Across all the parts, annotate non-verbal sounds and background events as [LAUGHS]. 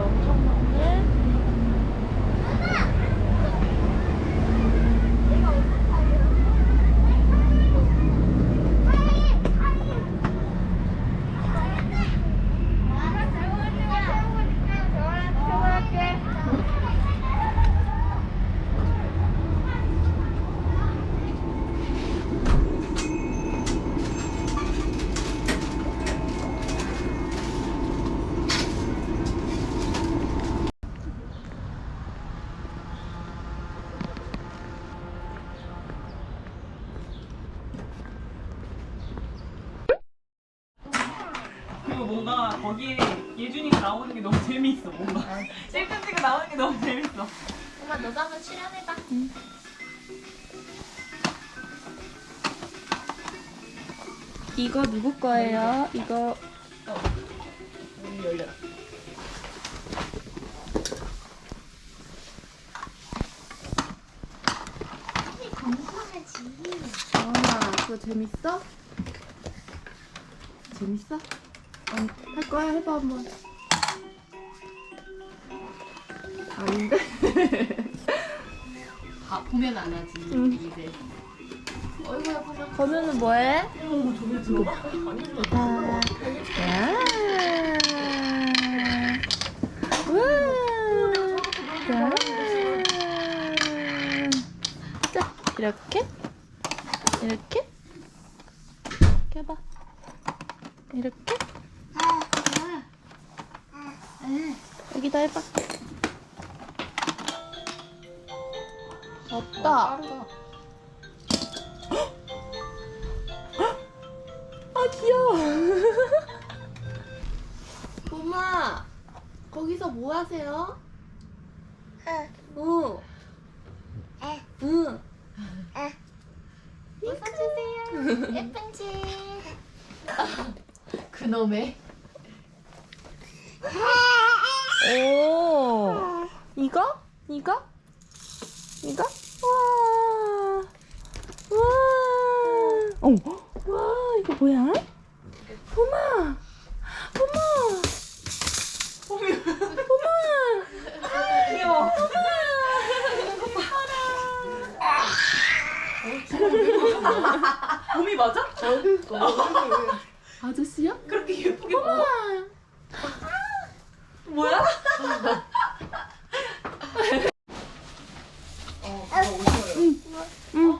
엄청 많네. 그리고 뭔가 거기에 예준이가 나오는 게 너무 재밌어 뭔가 찔끔찔끔 나오는 게 너무 재밌어 엄마 너도 한번 출연해봐. 이거 누구 거예요? 이거 문이 열려 아나 그거 재밌어? 재밌어? 어, 할 거야 해봐 한번. 아닌데? [LAUGHS] 아, 보면 안 하지. 어이구야 보자. 건우는 뭐해? 어 저기 들어가? 아, 야. 우와. 자. 자, 이렇게. 이렇게. 이렇게 해봐. 이렇게. 여기다 해봐. 없다. 아 귀여워. [LAUGHS] 봄아, 거기서 뭐 하세요? 응. 응. 응. 웃어 주세요. 예쁜지. 그놈의. 오. 이거? 이거? 이거? 와. 와. 어. 와, 이거 뭐야? 봄아. 봄아. 봄아. 귀여워 봄이 맞아? 아저씨야? 그렇게 예쁘게 봄아 뭐야? 응.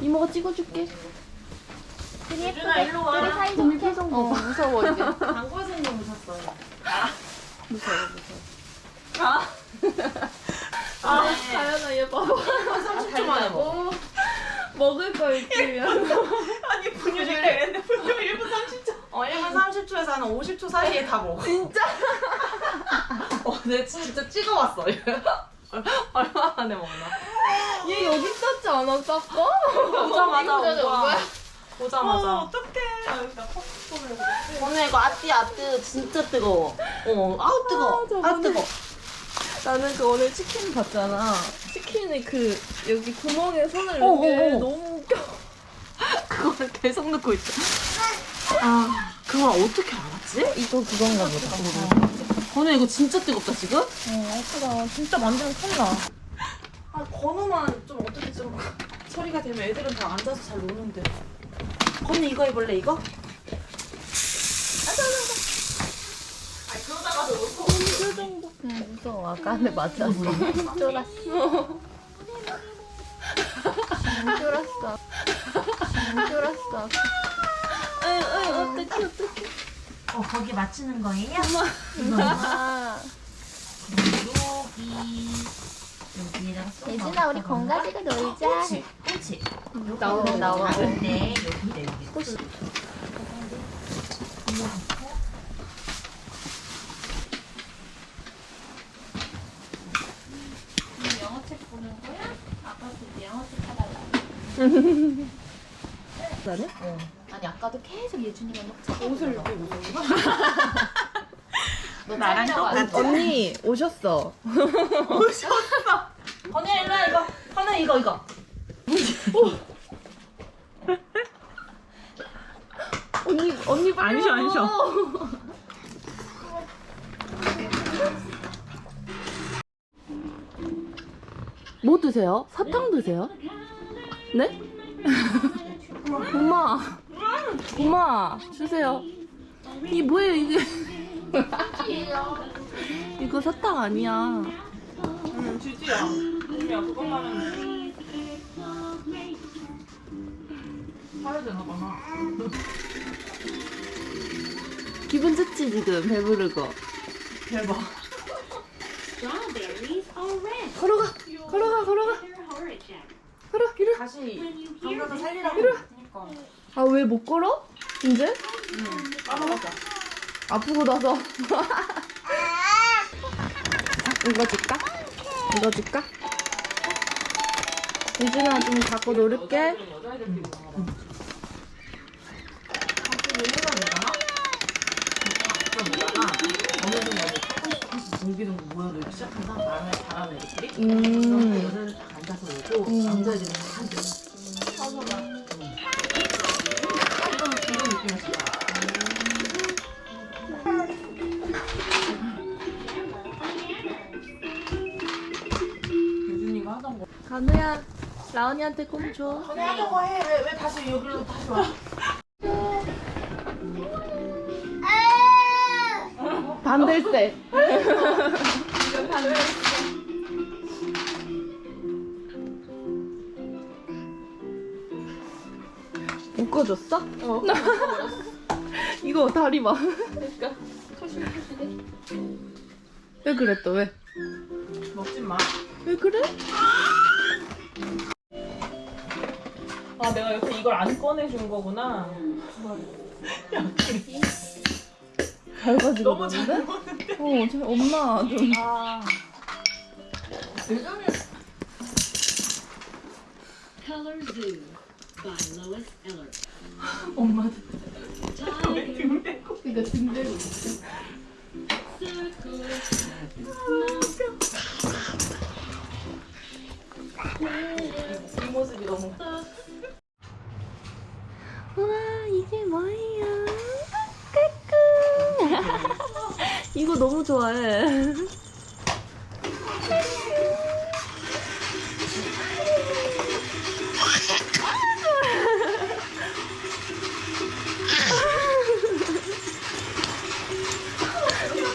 이모가 찍어줄게. 예준아 일로 와 봄이 표정 봐. 무서워 이제. 광고 선생님 오셨어요 무서워 무서워. 아 아, 자연아 얘 봐봐. 30초 만에 먹어 먹을 거 있으면. 아니 분유 줄게 했는데 분유 1분 30초 어 1분 30초에서 한 50초 사이에 다 먹어 진짜? 어, 내 진짜 찍어왔어. [LAUGHS] 얼마 만에 먹나? 얘 여기 있었지 않았어? 전에 온 거야? 보자마자. 어떡해. 나 팝콘을 오늘 이거 아띠 아뜨 진짜 뜨거워. 어, 아우 뜨거. 저번에- 아 뜨거. 나는 그 오늘 치킨 봤잖아. 치킨에 그 여기 구멍에 손을 어, 넣은 게 어, 어. 너무 웃겨. 그걸 계속 넣고 있어. 아, 그걸 어떻게 알았지? 이거 그건가 보다. 건우 이거 진짜 뜨겁다 지금? 어, 아프다. 진짜 만지면 큰일 나. 아, 건우만 좀 어떻게 좀 [LAUGHS] 처리가 되면 애들은 다 앉아서 잘 노는데. 건우 이거 해볼래 이거? 아니, 그러다가도 놓고. 표정 봐. 응, 무서워. 아까 한대 맞았어. 쫄았어. 쫄았어. 쫄았어. 아유, 아유, 어떡해, 어떡해. 어, 거기 맞추는 거예요? 아. 여기 여기에다가 쏙 예진아, 우리 가지고 놀자. 그렇지, 그렇지. 나와, 나와. 네, 여기 여기. 꽃이. 영어책 보는 거야? 아빠도 영어책 사달라. [LAUGHS] 나네? 아니, 아까도 계속 예준이가 막 찾아. 옷을 이렇게 너 [LAUGHS] 나랑 똑같아. 언니 오셨어. 건우야 일로 와 이거. 건우 이거 이거. [LAUGHS] 언니 언니 빨리. 안 쉬어, 안 쉬어. 뭐 드세요? 사탕 드세요? 네? [LAUGHS] 엄마 엄마 주세요. 이 뭐예요 이게? [LAUGHS] 이거 사탕 아니야. 응 주지야 우리야 그것만 하면 사야 되나 봐 [LAUGHS] 기분 좋지 지금 배부르고. 대박. 걸어가, 걸어가, 걸어가. 걸어, 이리. 다시 this, 살리라고 그러니까 아 왜 못 걸어? 이제? 응 까먹었어 아프고 나서. [LAUGHS] 이거 줄까? 이거 줄까? 유진아 좀 갖고 놀을게. 조금씩 공기 정도 모여들기 시작한 다음에 잘하는 애들끼리 그럼 음. 여자들 딱 앉아서 음. 남자애들은 다 앉아 하던 거 간우야, 라온이한테 꼼 줘. 전에 하던 거 해. 왜, 왜 다시 여기로 다시 와? 반댈세. 묶어줬어? 어. [LAUGHS] 이거 다리 봐. 그러니까. 왜 그래 또 왜? 먹지 마. 왜 그래? 아, 내가 여기서 이걸 안 꺼내준 거구나. 밝아지고 너무 잘? 먹었는데. 어, 저 엄마 좀. 아. 예전에 Color Zoo by Lois Eller. 엄마 왜 등대고. 이거 등대고. 너무 좋아해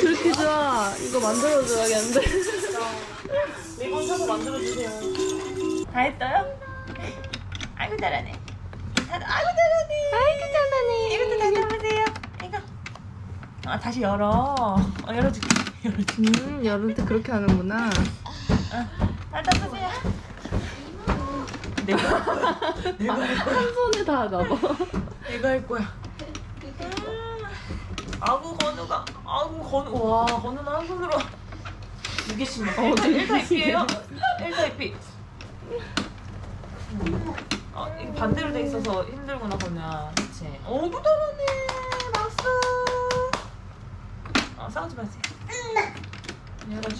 그렇게 좋아 이거 만들어줘야겠는데 리본 사서 만들어주세요. 다 했어요? 아이고 잘하네. 다- 아이고 잘하네. 아 다시 열어. 어, 열어줄게. 열어줄게. 음 여름 때 그렇게 하는구나 다 닦으세요. 내가 할 거야. 내가 할 거야. 한 손에 다 하나 봐 내가 할 거야. 아구 건우가 아구 건우 와 건우는 한 손으로 두 개씩 먹어. 어, 두 1타 개씩이에요? 2피예요? 1타 2피. 어, 이거 반대로 돼 있어서 힘들구나 건우야. 그치? 어구 잘하네. 박수. 어 싸우지 마세요. 열어줘.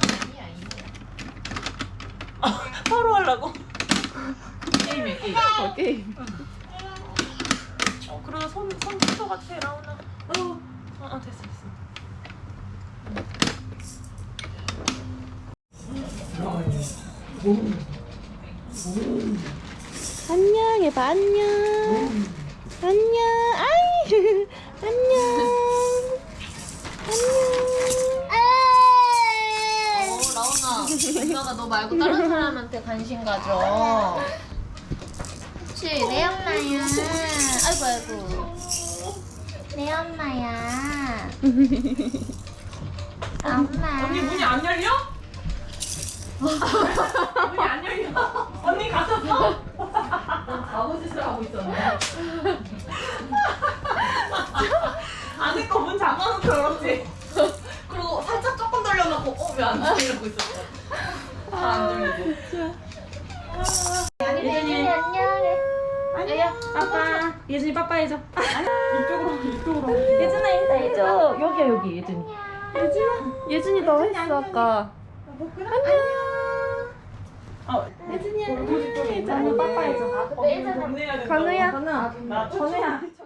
아, 바로 하려고. 게임이야 게임. 어, 게임 어, 그래도 손, 손 붙어 같아, 라온아. 어, 어, 어, 됐어, 됐어. 안녕 해봐 안녕 안녕 아이 [LAUGHS] 안녕 엄마가 너 말고 다른 사람한테 관심 가져. 그치, 내 엄마야. 아이고, 아이고. 내 엄마야. 엄마. 언니 문이 안 열려? 문이 안 열려. 언니 갔었어? 아버짓을 하고 있었네 안에 거문 잠가놓고 열었지. 그리고 살짝 조금 돌려놓고, 어, 왜안 돌리고 있었어? 잘안 열리고. 예준이 안녕해. 빠빠. 예준이 빠빠 해줘. 이쪽으로, 이쪽으로. 예준아 인사해줘 여기야 여기 예준이 예준아 예준이 너 했어 아까 안녕 어, 예준이 안녕 예준이 빠빠 해줘. 전해야 돼.